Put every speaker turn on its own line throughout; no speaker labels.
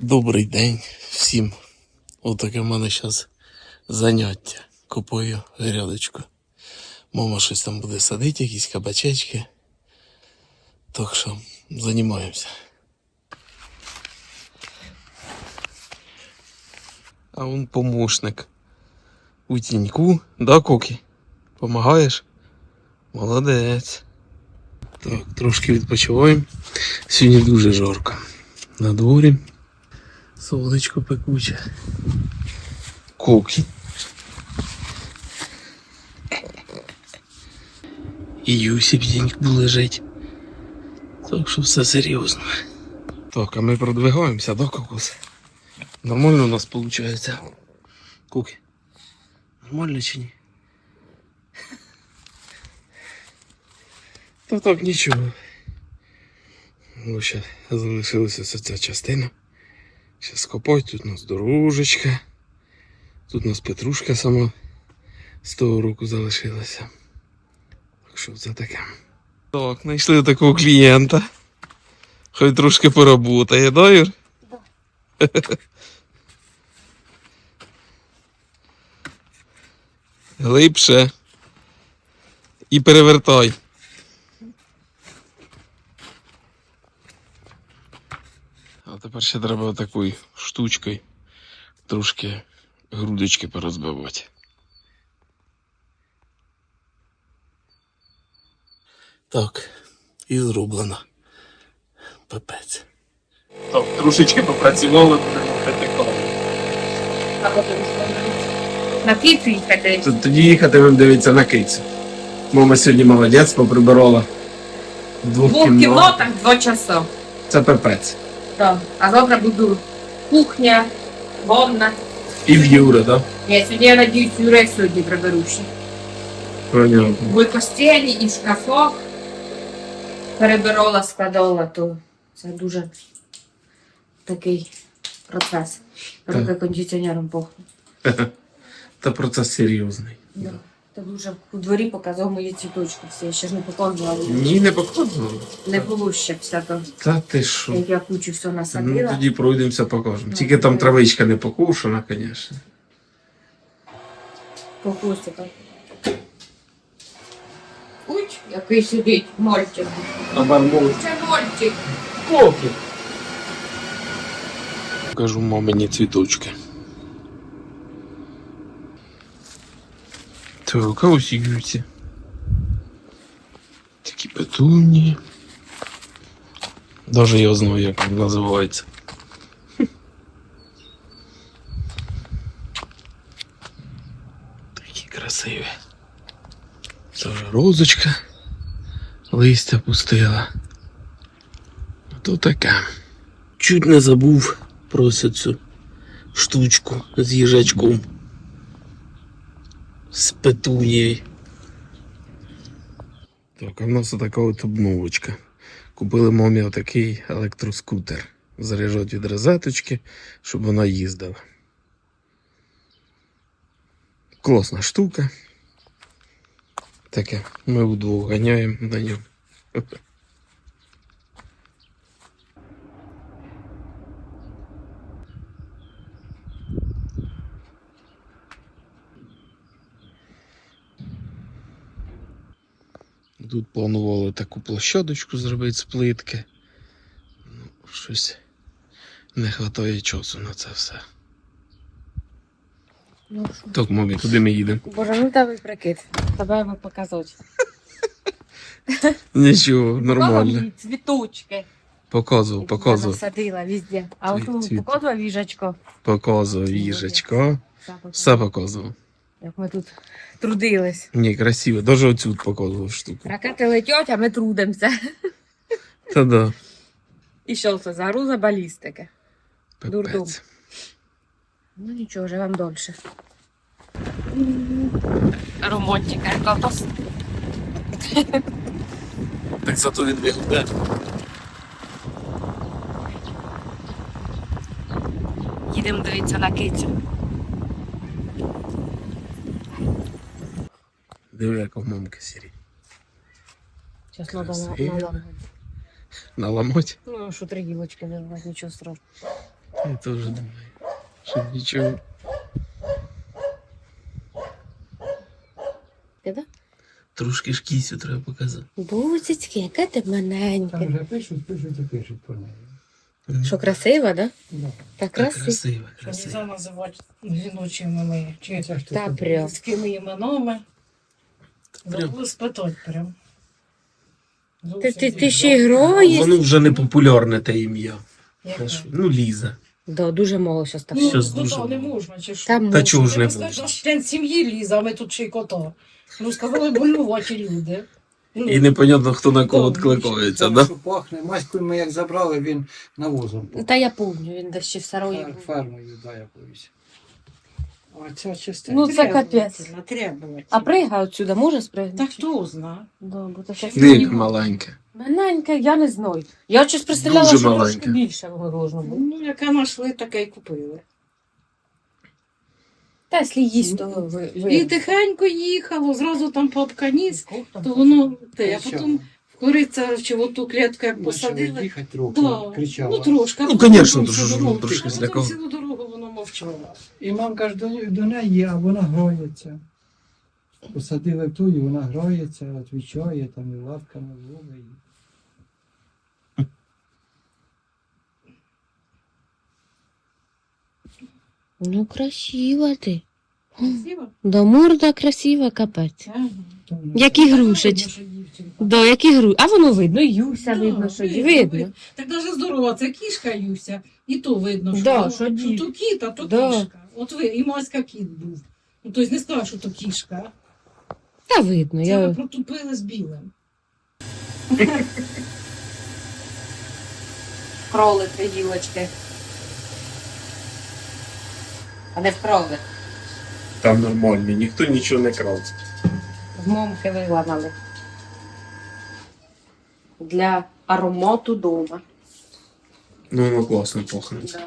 Добрий день всім. Отаке в мене зараз заняття. Купую грядочку. Мама щось там буде садити, якісь кабачечки. Так що займаємося. А он помощник. У тіньку, да, Кокі? Помагаєш? Молодець. Так, трошки відпочиваємо. Сьогодні дуже жарко. На дворі. Сонечко пекуче. Кокі. І Юсі п'яньку лежить. Так що все серйозно. Так, а ми продвигаємося до кокоса. Нормально у нас виходить. Куки. Нормально чи ні? Та так нічого. Ну, ще залишилася ця частина. Ще скопать, тут у нас дорожечка. Тут у нас петрушка сама з того року залишилася. Так що це таке. Так, знайшли такого клієнта. Хай трошки поработає, да, Юр? Глибше. І перевертай. Ще треба такою штучкою трошки грудочки порозбивати. Так, і зроблено. Пипець. Так, трошечки попрацювали, будемо
потім. На кицю їхати.
Тоді їхати будемо дивитися на кицю. Мама сьогодні молодець, поприбирала. в Двох,
двох кімнатах два часа.
Це пипець.
А завтра буду кухня, ванна.
І в Юри, так?
Ні, сьогодні, я надіюсь, Юрек сьогодні приберу ще.
Понятно.
Бо і постелі, і шкафок перебирала, складала, то це дуже такий процес. Руки кондиціонером пахне.
Та процес серйозний.
Да. Та дуже у дворі показав мої цвіточки всі. Я ще ж не показувала.
Ні, не показували.
Не було ще все то.
Та ти що?
Як я кучу все
Ну
насадила.
тоді пройдемося, покажемо.
Ну,
Тільки там травичка не покушена, звісно.
По кустиках. Уй, який сидить мальчик.
А бармон.
Це мальчик.
Коки. Покажу мамині цвіточки. Так, а ось і. Такі петуні. Даже я знаю, як він називається. Такі красиві. Це вже розочка. Листя пустила. То таке. Чуть не забув про цю штучку з їжачком. З петунією. Так, а в нас така от обновочка. Купили мамі отакий електроскутер. Заряджать від розеточки, щоб вона їздила. Класна штука. Таке, ми вдвох ганяємо на ньому. Тут планували таку площадочку зробити з плитки. Ну, щось не вистачає часу на це все.
Ну що?
Так, мамі, куди ми їдемо?
Боже, ну тебе прикид. Тебе би показати.
Нічого, нормально.
Цвіточки.
Показував, показував.
Насадила везде. А от
цвіт.
показував їжачко.
Показував їжачка. Все показував.
Як ми тут трудились.
Ні, красиво. Даже оцю показував штуку.
Ракети летять, а ми трудимося.
Та да.
І що це? Загруза балістики. Дурдом. Ну нічого, живемо дольше. Романтика, яка
Так зато він вигуде.
їдемо дивитися на кицю.
Диви, яка в мамки сірі.
Зараз треба
Красиво.
наламати.
Наламать.
Ну, що три гілочки вирвати, нічого страшного.
Я теж думаю, що нічого.
Да?
Трошки ж кісю треба показати.
Бузицьки, яка ти
Там
маленька.
вже пишуть, пишуть і пишуть по неї.
Що красива, да?
Да.
Так
Так
красиво.
красиво,
Нельзя
красиво.
називати жіночими чи
Це ж ти
Та
тут.
прям.
людськими іменами.
Прям.
Забули спитати прям.
Ти, ти, ти ще й граєш?
Воно вже не популярне те ім'я.
Яке?
Та? Ну, Ліза.
Да, дуже мало що стало.
Ну,
Щас
кота
дуже
не можна, чи що?
Та
Та
можна.
чого ж не можна?
що член сім'ї Ліза, а ми тут ще й кота. Ну, сказали, больнуваті люди. Ну,
І непонятно, хто на кого відкликається, да?
що пахне. Маську ми як забрали, він навозом.
Та я помню, він десь ще в сарої
Фер-
був.
Фермою, да, якоюсь. А ця частина.
Ну, це капець.
Требовательно.
А пригай отсюда, може спригнути?
Та хто знає?
Да, бо то щас
маленьке.
Маленька, я не знаю. Я щось представляла,
Дуже
що
маленька.
трошки більше должно бути.
Ну, яке знайшли, таке й купили.
Та якщо їсть, то ви... ви...
І тихенько їхало, зразу там папка ніс, то воно те, а
Що?
потім куриця в оту клітку як посадили.
їхати трохи,
Да.
кричала.
Ну трошки. а
Ну,
потім
конечно, дуже ж
дорогу-
трошки
а потім
злякав.
цілу дорогу воно мовчало.
І мамка ж до, до неї, а вона гроється. Посадили в ту, і вона гроється, відвічає, там і лапками ловить.
Ну, красива ти.
Красиво?
Да морда красива, капець.
Ага.
Там вона-
Як ігрушечка.
Наша дівчинка.
Да, як ігру. А воно видно, і Юся
Да,
видно, що
видно,
видно.
видно. Так навіть здорова, це кішка Юся. І то видно, що,
Да,
ну,
що
що то кіт, а то
Да.
кішка. От ви, і Маська кіт був. Ну, тобто не скажу, що то кішка.
Та видно,
Це ви
я...
протупили з білим.
Кроли три гілочки. А не вкроли.
Там нормально, ніхто нічого не крав.
З момки виламали. Для аромату дома.
Ну, воно класно пахне.
Да.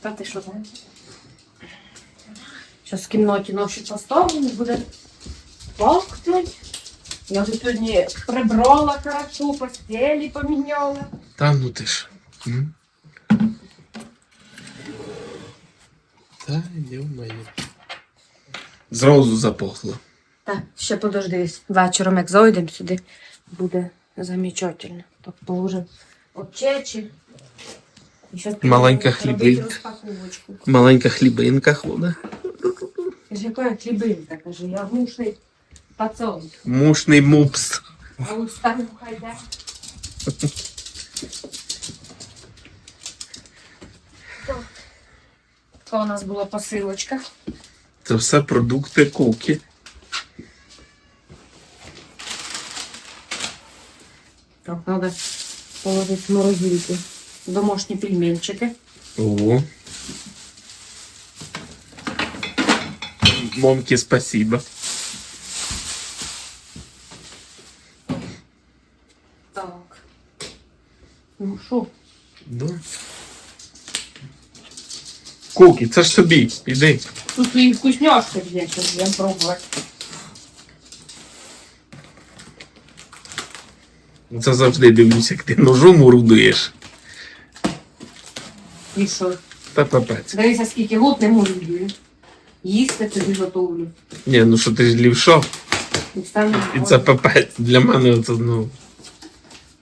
Та ти що знаєш? Зараз в кімнаті наші поставлені, буде пахнуть. Я вже сьогодні прибрала хорошо, постелі поміняла.
Та ну ти ж. М? Та йо-моє. Зразу запахло.
Так, ще подожди, вечором як зайдемо сюди, буде замечательно. Так положимо очечі. І
Маленька хлібинка. Маленька хлібинка ходить.
Каже, яка хлібинка? Каже, я гушний пацан.
Мушний мупс.
А у старуха йде. Така у нас була посилочка.
Це все продукти куки.
Так, треба положити в морозильку. Домашні пельменчики.
О. Момки, спасибо.
Так. Ну що?
Да. Куки, це ж собі. Іди.
Тут вкусняшки є, щоб я пробувати.
Це завжди дивлюсь, як ти ножом орудуєш.
І що?
Та папець.
Дивися, скільки год не можу їсти. Їсти тобі готовлю.
Ні, ну що ти ж лівша,
І
і це папець. Для мене це, ну,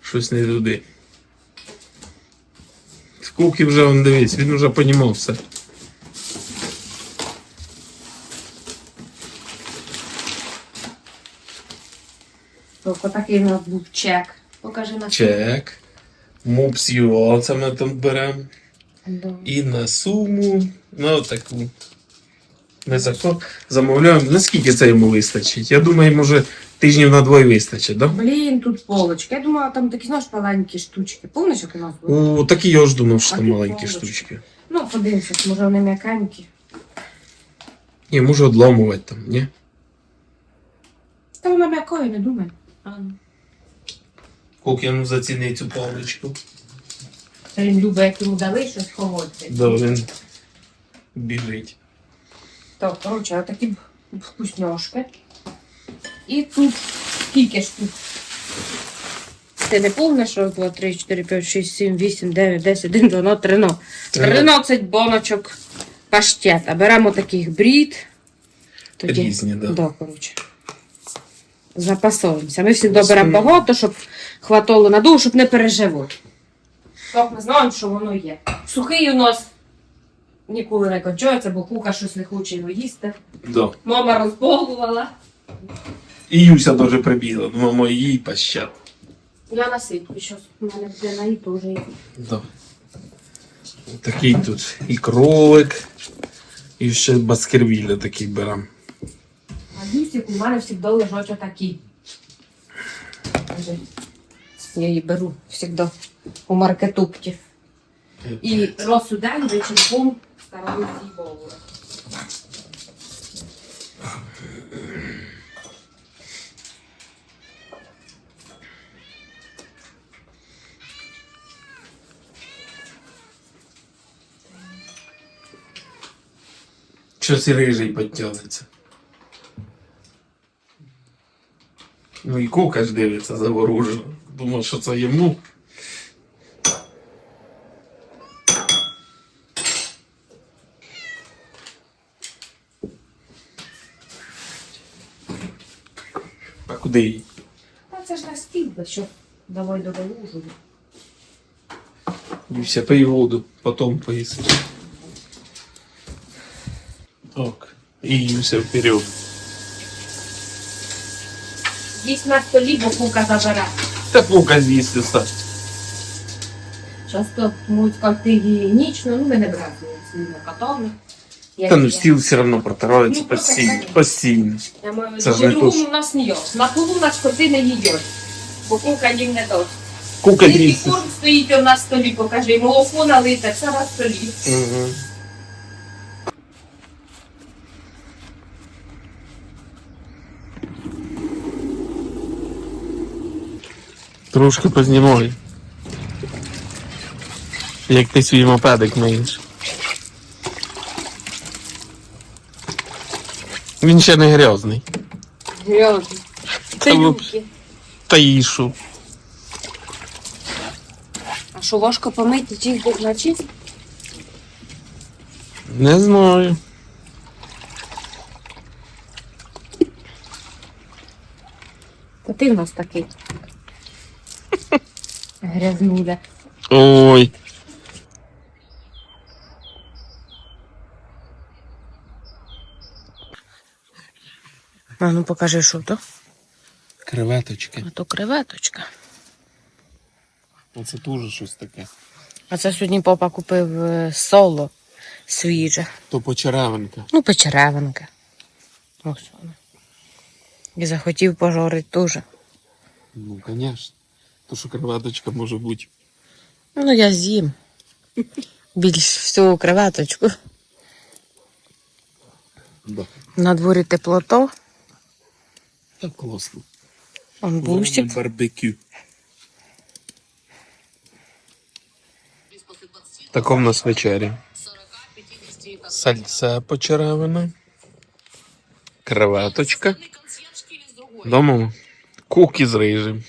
щось не туди. З Куки вже он дивись, він вже понімав все.
Тобто такий у нас був чек. Покажи на
Чек. Мупс UA, це ми там беремо.
Да.
І на суму, ну таку. Ми закон замовляємо. Наскільки це йому вистачить? Я думаю, може тижнів на двоє вистачить, да?
Блін, тут полочки. Я думала, там такі знаєш маленькі штучки. Помниш, як у нас було?
О, так і я ж думав, що там маленькі
полочки.
штучки.
Ну, подивимося, може вони м'якенькі.
Ні, може одламувати там, ні?
Та вона м'якою, не думай. А, ну.
Кук, я ну заціни цю паличку.
Та він любить, як йому дали щось холодне.
Да, він біжить.
Так, коротше, отакі вкусняшки. І тут скільки ж тут? Ти не помниш, раз, два, три, чотири, п'ять, шість, сім, вісім, дев'ять, десять, один, дванадцять, тринадцять. Тринадцять боночок паштета. Беремо таких брід.
Різні, да.
Да, коротше. Запасовуємося. Ми всі беремо багато, щоб хватало на дух, щоб не переживати. Так ми знаємо, що воно є. Сухий у нас ніколи не кончається, бо кука щось не хоче його їсти.
Да.
Мама розболувала.
І Юся дуже прибігла, думаємо, їй пощад.
Я насиплю, що в мене буде наїд вже є.
Да. Такий тут і кролик, і ще баскервілля такий беремо.
А у мене завжди лежать отакі. Я її беру завжди у маркетупці. І раз у день вечірком стараюся її бовувати.
Щось рижий підтягнеться. Ну і кука ж дивиться заворожено. Думав, що це йому. А куди їй?
Та це ж на стіл, що давай додолужу.
Юся, пий воду, потом поїсть. Так. І Юся вперед.
Їсть на столі, бо кука забере.
Та кука з'їсти стать.
Часто можуть сказати гігієнічно, ну ми не котовно.
Та ну стіл все одно протирається
Ну,
постійно. Постійно.
Я маю
Це ж не
у нас не їсть. На полу нас коти не їдять. Бо кука їм не дасть.
Кука
Тільки корм стоїть у нас на столі, покажи, молоко налите, все на столі.
Угу. Трошки познімай. Як ти свій мопедик миєш. Він ще не грязний.
Грязно. Це
Та
юбки.
Та їшу.
А що ложка помити тільки вночі?
Не знаю.
Та ти в нас такий. Грязнуля.
Ой.
А ну покажи, що то.
Креветочки.
А то креветочка.
Оце теж щось таке.
А це сьогодні папа купив е, соло свіже.
То почеревинка.
Ну, печеревинка. Ось вона. І захотів пожарити теж.
Ну, звісно. То що креветочка може бути.
Ну, я з'їм. Більш всього креветочку.
Да.
На дворі теплото.
Так класно.
Он бусик.
Барбекю. Тако в нас вечері. Сальце почеревина. Креветочка. Дома куки з рижем.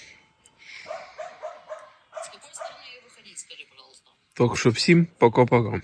Так що всім пока-пока.